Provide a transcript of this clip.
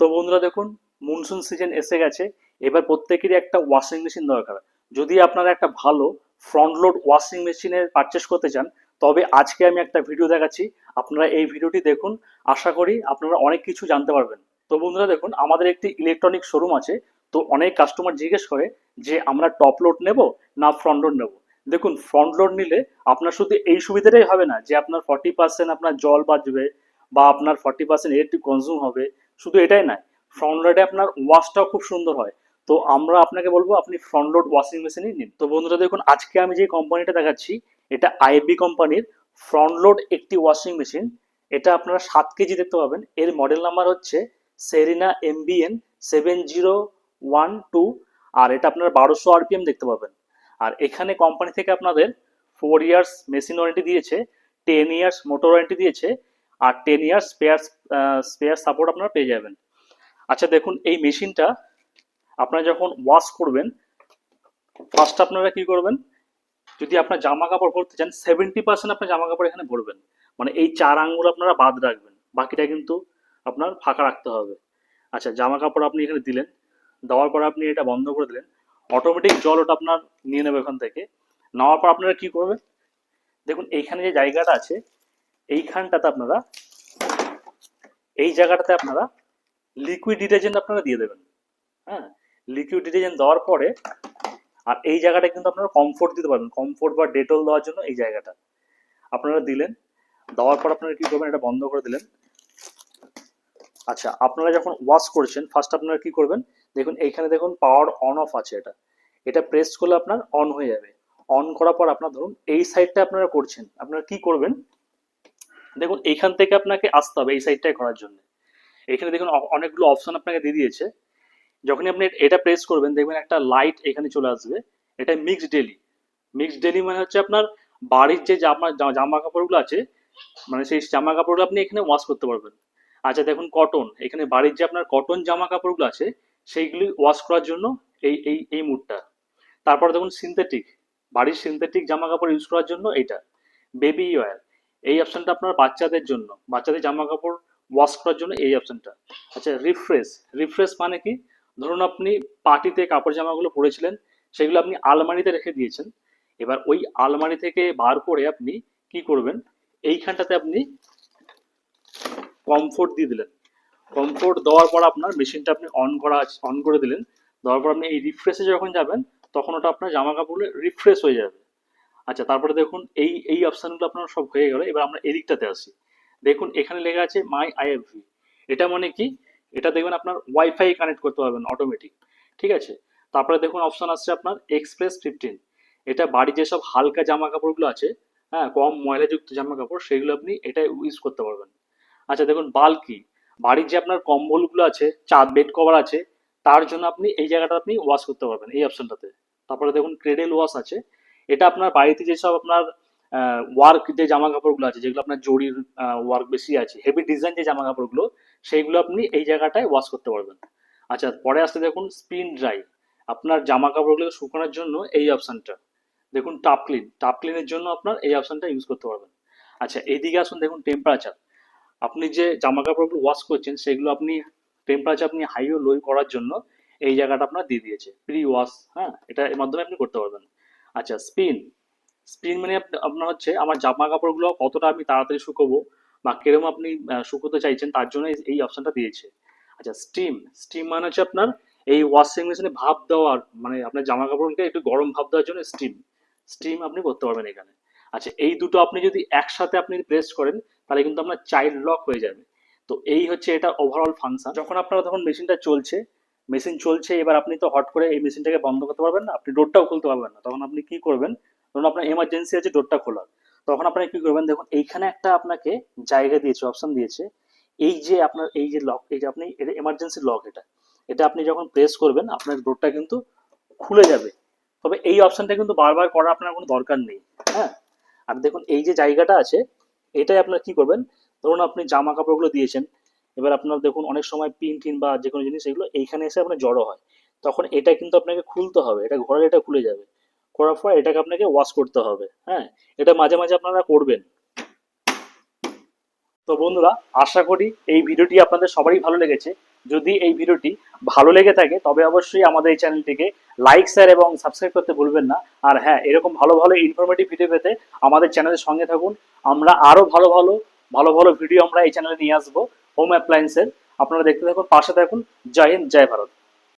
তো বন্ধুরা দেখুন মনসুন সিজন এসে গেছে। এবার প্রত্যেকেরই একটা ওয়াশিং মেশিন দরকার। যদি আপনারা একটা ভালো ফ্রন্ট লোড ওয়াশিং মেশিনের পারচেস করতে চান, তবে আজকে আমি একটা ভিডিও দেখাচ্ছি। আপনারা এই ভিডিওটি দেখুন। আশা করি আপনারা অনেক কিছু জানতে পারবেন। তো বন্ধুরা দেখুন, আমাদের একটি ইলেকট্রনিক শোরুম আছে। তো অনেক কাস্টমার জিজ্ঞেস করে যে, আমরা টপ লোড নেব না ফ্রন্ট লোড নেব? দেখুন ফ্রন্ট লোড নিলে আপনার শুধু এই সুবিধাটাই হবে না যে, আপনার ফর্টি পার্সেন্ট আপনার জল বাঁচবে বা আপনার ফর্টি পার্সেন্ট ইলেকট্রিক কনজিউম হবে। শুধু এটাই নয় ফ্রন্ট লোডে আপনার ওয়াশটাও খুব সুন্দর হয়। তো আমরা আপনাকে বলব, আপনি ফ্রন্ট লোড ওয়াশিং মেশিনই নিন। তো বন্ধুরা, দেখুন, আজকে আমি যে কোম্পানিটা দেখাচ্ছি, এটা আইবি কোম্পানির ফ্রন্ট লোড একটি ওয়াশিং মেশিন এটা আপনারা সাত কেজি দেখতে পাবেন। এর মডেল নাম্বার হচ্ছে Serena MBN seven zero one two আর এটা আপনারা বারোশো আরপিএম দেখতে পাবেন। আর এখানে কোম্পানি থেকে আপনাদের ফোর ইয়ার্স মেশিন ওয়ারেন্টি দিয়েছে টেন ইয়ার্স মোটর ওয়ারেন্টি দিয়েছে আর ten years spare spare support আপনারা পেয়ে যাবেন। আচ্ছা দেখুন, এই মেশিনটা আপনারা যখন ওয়াশ করবেন ফার্স্ট আপনারা কি করবেন, যদি আপনার জামা কাপড় ভরতে চান সেভেন্টি পার্সেন্ট আপনার জামা কাপড় এখানে ভরবেন। মানে এই চার আঙ্গুল আপনারা বাদ রাখবেন, বাকিটা কিন্তু আপনার ফাঁকা রাখতে হবে। আচ্ছা জামা কাপড় আপনি এখানে দিলেন, দেওয়ার পর আপনি এটা বন্ধ করে দিলেন অটোমেটিক জল ওটা আপনার নিয়ে নেবে ওখান থেকে। নেওয়ার পর আপনারা কি করবেন, দেখুন, এইখানে যে জায়গাটা আছে এইখানটাতে আপনারা, এই জায়গাটাতে আপনারা লিকুইড ডিটারজেন্ট আপনারা দিয়ে দেবেন। হ্যাঁ? লিকুইড ডিটারজেন্ট দেওয়ার পরে, আর এই জায়গাটা কিন্তু আপনারা কমফোর্ট দিতে পারবেন। কমফোর্ট বা ডেটল দেওয়ার জন্য এই জায়গাটা। আপনারা দিলেন, দেওয়ার পর আপনারা কি করবেন, এটা বন্ধ করে দিলেন। আচ্ছা আপনারা যখন ওয়াশ করছেন ফার্স্ট আপনারা কি করবেন? দেখুন, এইখানে দেখুন পাওয়ার অন অফ আছে এটা। এটা প্রেস করলে আপনার অন হয়ে যাবে। অন করার পর আপনার ধরুন, এই সাইডটা আপনারা করছেন। আপনারা কি করবেন? দেখুন, এইখান থেকে আপনাকে আসতে হবে এই সাইডটাই করার জন্য। এখানে দেখুন অনেকগুলো অপশন আপনাকে দিয়ে দিয়েছে। যখনই আপনি এটা প্রেস করবেন, দেখবেন একটা লাইট এখানে চলে আসবে। এটা মিক্স ডেলি মিক্স ডেলি মানে হচ্ছে আপনার বাড়ির যে জামা জামা কাপড়গুলো আছে মানে সেই জামা কাপড়গুলো আপনি এখানে ওয়াশ করতে পারবেন। আচ্ছা দেখুন কটন এখানে বাড়ির যে আপনার কটন জামা কাপড়গুলো আছে, সেইগুলি ওয়াশ করার জন্য এই এই এই মুডটা তারপর দেখুন সিনথেটিক বাড়ির সিনথেটিক জামা কাপড় ইউজ করার জন্য এইটা। বেবি ওয়্যার এই অপশনটা আপনার বাচ্চাদের জন্য, বাচ্চাদের জামা কাপড় ওয়াশ করার জন্য এই অপশনটা। আচ্ছা রিফ্রেশ রিফ্রেশ মানে কি? ধরুন আপনি পার্টিতে কাপড় জামাগুলো পরেছিলেন, সেগুলো আপনি আলমারিতে রেখে দিয়েছেন। এবার ওই আলমারি থেকে বার করে আপনি কি করবেন? এইখানটাতে আপনি কমফোর্ট দিয়ে দিলেন। কমফোর্ট দেওয়ার পর আপনার মেশিনটা আপনি অন করা অন করে দিলেন। দেওয়ার পর আপনি এই রিফ্রেশে যখন যাবেন, তখন ওটা আপনার জামা কাপড়ে রিফ্রেশ হয়ে যাবে। আচ্ছা তারপরে দেখুন, এই এই অপশানগুলো আপনার সব হয়ে গেল। এবার আমরা এদিকটাতে আসি। দেখুন, এখানে লেখা আছে মাই আইএফভি এটা মানে কি? এটা দেখবেন আপনার ওয়াইফাই কানেক্ট করতে পারবেন অটোমেটিক ঠিক আছে? তারপরে দেখুন অপশন আসছে আপনার এক্সপ্রেস ফিফটিন এটা বাড়ি যেসব হালকা জামা কাপড়গুলো আছে হ্যাঁ কম ময়লাযুক্ত জামা কাপড় সেগুলো আপনি এটা ইউজ করতে পারবেন। আচ্ছা দেখুন, বাল্কি। বাড়ির যে আপনার কম্বলগুলো আছে চাঁদ বেড কভার আছে, তার জন্য আপনি এই জায়গাটা আপনি ওয়াশ করতে পারবেন, এই অপশনটাতে তারপরে দেখুন ক্রেডেল ওয়াশ আছে। এটা আপনার বাড়িতে যেসব আপনার ওয়ার্ক যে জামা কাপড়গুলো আছে, যেগুলো আপনার জরির ওয়ার্ক বেশি আছে হেভি ডিজাইন যে জামা কাপড়গুলো সেইগুলো আপনি এই জায়গাটায় ওয়াশ করতে পারবেন। আচ্ছা পরে আসতে দেখুন স্পিন ড্রাই আপনার জামা কাপড়গুলো শুকানোর জন্য এই অপশনটা দেখুন টাপ ক্লিন টাপ ক্লিনের জন্য আপনার এই অপশনটা ইউজ করতে পারবেন। আচ্ছা এইদিকে আসুন দেখুন টেম্পারেচার আপনি যে জামা কাপড়গুলো ওয়াশ করছেন, সেগুলো আপনি টেম্পারেচার আপনি হাই ও লো করার জন্য এই জায়গাটা আপনার দিয়ে দিয়েছে। প্রি ওয়াশ হ্যাঁ এটা এর মাধ্যমে আপনি করতে পারবেন। আচ্ছা স্পিন। স্পিন মানে আপনার হচ্ছে আমার জামা কাপড়গুলো কতটা আমি তাড়াতাড়ি শুকোবো বা কীরকম আপনি শুকোতে চাইছেন তার জন্য এই- অপশনটা দিয়েছে। আচ্ছা স্টিম। স্টিম মানে হচ্ছে আপনার এই ওয়াশিং মেশিনে ভাপ দেওয়ার মানে আপনার জামা কাপড়কে একটু গরম ভাপ দেওয়ার জন্য স্টিম। স্টিম আপনি করতে পারবেন এখানে। আচ্ছা এই দুটো আপনি যদি একসাথে আপনি প্রেস করেন তাহলে কিন্তু আপনার চাইল্ড লক হয়ে যাবে। তো এই হচ্ছে এটা ওভারঅল ফাংশন যখন আপনার তখন মেশিনটা চলছে মেশিন চলছে, এবার আপনি তো হট করে এই মেশিনটাকে বন্ধ করতে পারবেন না, আপনি ডোরটাও খুলতে পারবেন না। তখন আপনি কি করবেন? ধরুন আপনার এমার্জেন্সি আছে, ডোরটা খোলার। তখন আপনি কি করবেন? দেখুন, এইখানে একটা আপনাকে জায়গা দিয়েছে অপশন দিয়েছে। এই যে আপনার, এই যে লক এই যে আপনি, এটা এমার্জেন্সি লক এটা। এটা আপনি যখন প্রেস করবেন, আপনার ডোরটা কিন্তু খুলে যাবে। তবে এই অপশনটা কিন্তু বারবার করা আপনার কোনো দরকার নেই হ্যাঁ? আর দেখুন, এই যে জায়গাটা আছে, এটাই আপনার কি করবেন? ধরুন আপনি জামা কাপড়গুলো দিয়েছেন এবার আপনার দেখুন, অনেক সময় পিন টিন বা যে কোনো জিনিস এগুলো এইখানে এসে আপনার জড়ো হয়। তখন এটা কিন্তু আপনাকে খুলতে হবে, এটা ঘরে এটা খুলে যাবে। করার পর এটাকে আপনাকে ওয়াশ করতে হবে হ্যাঁ? এটা মাঝে মাঝে আপনারা করবেন। তো বন্ধুরা, আশা করি এই ভিডিওটি আপনাদের সবারই ভালো লেগেছে। যদি এই ভিডিওটি ভালো লেগে থাকে, তবে অবশ্যই আমাদের এই চ্যানেলটিকে লাইক শেয়ার এবং সাবস্ক্রাইব করতে ভুলবেন না। আর হ্যাঁ এরকম ভালো ভালো ইনফরমেটিভ ভিডিও পেতে আমাদের চ্যানেলের সঙ্গে থাকুন। আমরা আরও ভালো ভালো ভালো ভালো ভিডিও আমরা এই চ্যানেলে নিয়ে আসব। হোম অ্যাপ্লায়েন্সের আপনারা দেখতে থাকুন পাশে থাকুন। জয় হিন্দ জয় ভারত।